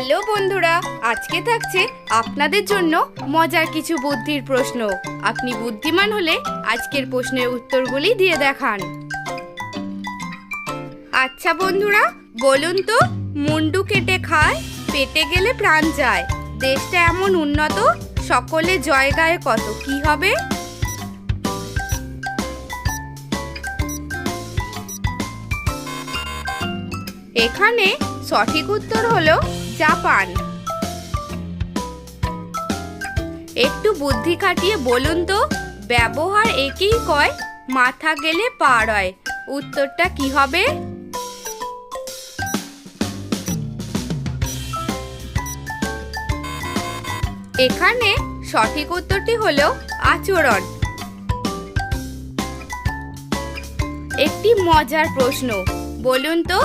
Hello বন্ধুরা, আজকে থাকছে আপনাদের জন্য মজার কিছু বুদ্ধির প্রশ্ন। আপনি বুদ্ধিমান হলে আজকের প্রশ্নের উত্তরগুলি দিয়ে দেখান। আচ্ছা বন্ধুরা, বলুন তো, মুন্ডু কেটে খায়, পেটে গেলে প্রাণ যায়। দেশটা এমন উন্নত, সকলে জয়গায় কত, কি হবে? এখানে সঠিক উত্তর হলো জাপান। একটু বুদ্ধি খাটিয়ে বলুন তো, ব্যবহার একেই কয়, মাথা গেলে পার হয় উত্তরটা কি হবে? এখানে সঠিক উত্তরটি হলো আচরণ। একটি মজার প্রশ্ন, বলুন তো,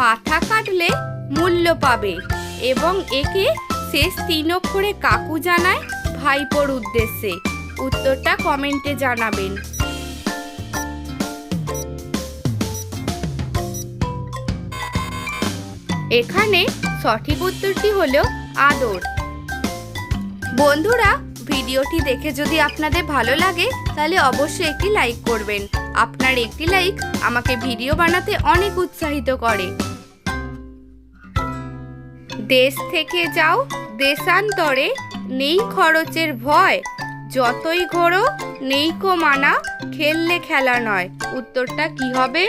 মাথা কাটলে মূল্য পাবে? এবং একে শেষ তিন অক্ষরে কাকু জানায় ভাইপোর উদ্দেশ্যে। উত্তরটা কমেন্টে জানাবেন। এখানে সঠিক উত্তরটি হলো আদর। বন্ধুরা, ভিডিওটি দেখে যদি আপনাদের ভালো লাগে, তাহলে অবশ্যই একটি লাইক করবেন। আপনার একটি লাইক আমাকে ভিডিও বানাতে অনেক উৎসাহিত করে। দেশ থেকে যাও, দেশান্তরে নেই খরচের ভয়। যতই ঘোরো, নেই কো মানা, খেললে খেলা নয়। উত্তরটা কি হবে?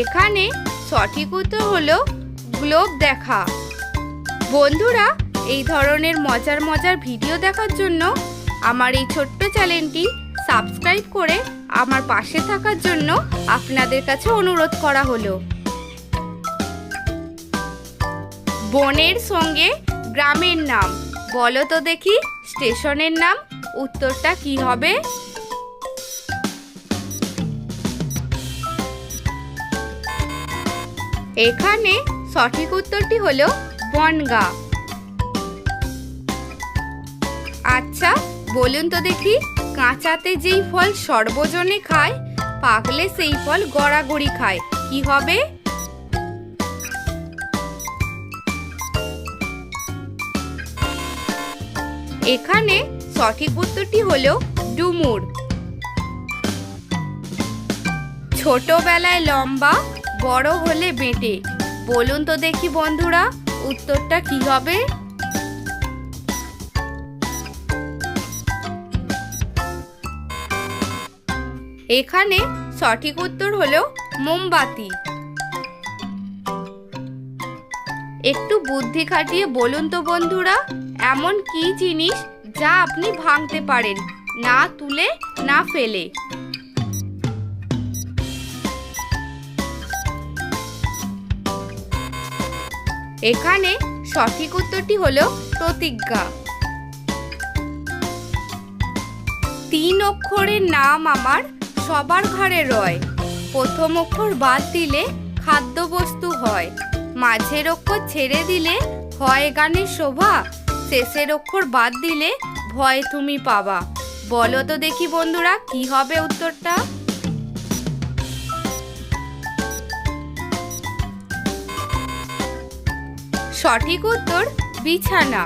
এখানে সঠিক উত্তর হলো গ্লোব দেখা। বন্ধুরা, এই ধরনের মজার মজার ভিডিও দেখার জন্য আমার এই ছোট্ট চ্যানেলটি সাবস্ক্রাইব করে আমার পাশে থাকার জন্য আপনাদের কাছে অনুরোধ করা হলো। বনের সঙ্গে গ্রামের নাম। বলো তো দেখি, স্টেশনের নাম, উত্তরটা কি হবে? এখানে সঠিক উত্তরটি হলো বনগা। আচ্ছা বলুন তো দেখি কাঁচাতে যেই ফল সর্বজনে খায়, পাকলে সেই ফল গড়াগড়ি খায়। কি হবে? এখানে সঠিক উত্তরটি হলো ডুমুর। ছোটবেলায় লম্বা, বড় হলে বেটে। বলুন তো দেখি বন্ধুরা, উত্তরটা কি হবে? এখানে সঠিক উত্তর হলো মোমবাতি। একটু বুদ্ধি খাটিয়ে বলুন তো বন্ধুরা, এমন কি জিনিস যা আপনি ভাঙতে পারেন, না তুলে, না ফেলে? এখানে সঠিক উত্তরটি হলো প্রতিজ্ঞা। তিন অক্ষরের নাম আমার সবার ঘরে রয়। প্রথম অক্ষর বাদ দিলে খাদ্যবস্তু হয়। মাঝের অক্ষর ছেড়ে দিলে হয় গানের শোভা। শেষের অক্ষর বাদ দিলে ভয় তুমি পাবা। বলো তো দেখি বন্ধুরা, কি হবে উত্তরটা? সঠিক উত্তর, বিছানা।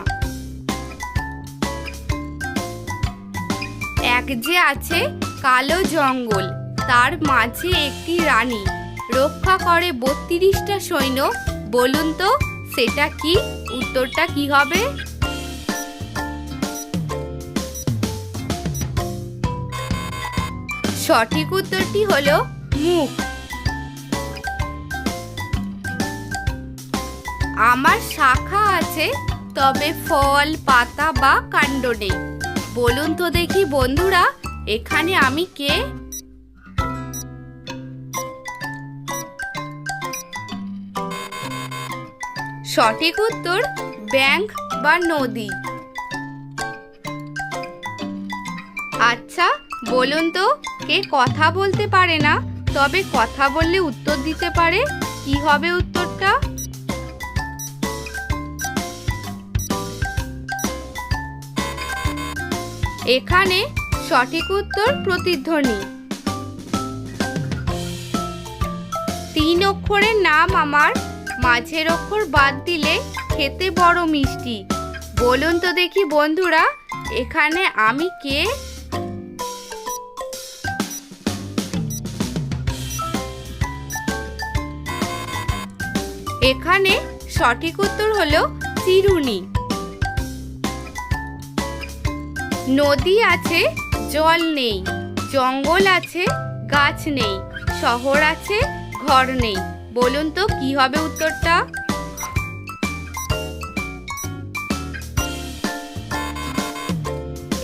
এক যে আছে কালো জঙ্গল। তার মাঝে একটি রানী। রক্ষা করে বত্রিশটা সৈন্য। বলুন তো, সেটা কি? উত্তরটা কি হবে? সঠিক উত্তরটি হলো মুখ। আমার শাখা আছে, তবে ফল, পাতা বা কাণ্ড নেই। বলুন তো দেখি বন্ধুরা এখানে আমি কে? সঠিক উত্তর, ব্যাংক বা নদী। আচ্ছা বলুন তো, কে কথা বলতে পারে না, তবে কথা বললে উত্তর দিতে পারে। কি হবে উত্তরটা? এখানে সঠিক উত্তর প্রতিধ্বনি। তিন অক্ষরের নাম আমার, মাঝের অক্ষর বাদ দিলে খেতে বড় মিষ্টি। বলুন তো দেখি বন্ধুরা, এখানে আমি কে? এখানে সঠিক উত্তর হলো চিরুনি। নদী আছে জল নেই। জঙ্গল আছে, গাছ নেই, শহর আছে, ঘর নেই। বলুন তো, কি হবে উত্তরটা?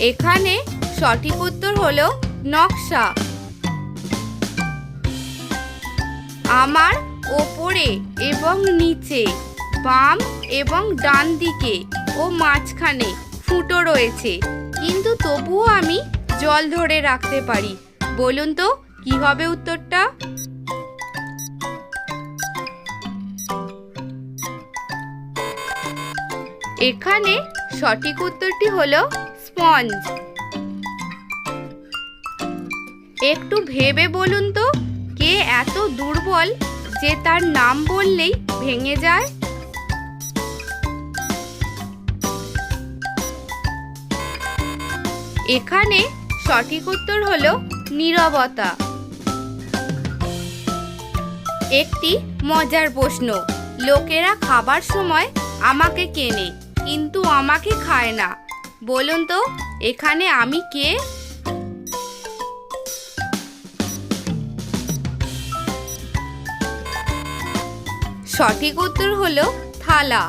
এখানে সঠিক উত্তর হলো নকশা। আমার ওপরে এবং নিচে, বাম এবং ডান দিকে ও মাঝখানে ফুটো রয়েছে। কিন্তু তবুও আমি জল ধরে রাখতে পারি। বলুন তো, কি হবে উত্তরটা? এখানে সঠিক উত্তরটি হলো স্পঞ্জ। একটু ভেবে বলুন তো, কে এত দুর্বল যে তার নাম বললেই ভেঙে যায়? এখানে সঠিক উত্তর হলো নীরবতা। একটি মজার প্রশ্ন, লোকেরা খাবার সময় আমাকে কেনে, কিন্তু আমাকে খায় না, বলুন তো এখানে আমি কে? সঠিক উত্তর হলো থালা।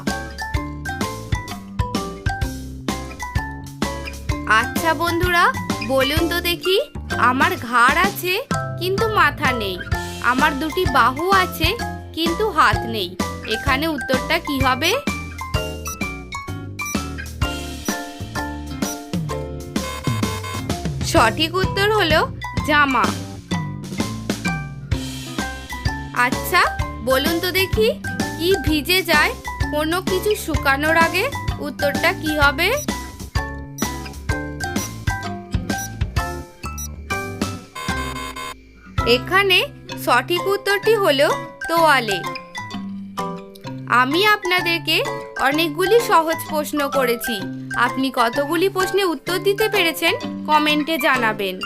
আচ্ছা বন্ধুরা বলুন তো দেখি, আমার ঘাড় আছে, কিন্তু মাথা নেই। আমার দুটি বাহু আছে, কিন্তু হাত নেই। এখানে উত্তরটা কি হবে? সঠিক উত্তর হলো জামা। আচ্ছা বলুন তো দেখি, কি ভিজে যায়? কোনো কিছু শুকানোর আগে উত্তরটা কি হবে? এখানে সঠিক উত্তরটি হলো তোয়ালে। আমি আপনাদেরকে অনেকগুলি সহজ প্রশ্ন করেছি। আপনি কতগুলি প্রশ্নে উত্তর দিতে পেরেছেন কমেন্টে জানাবেন।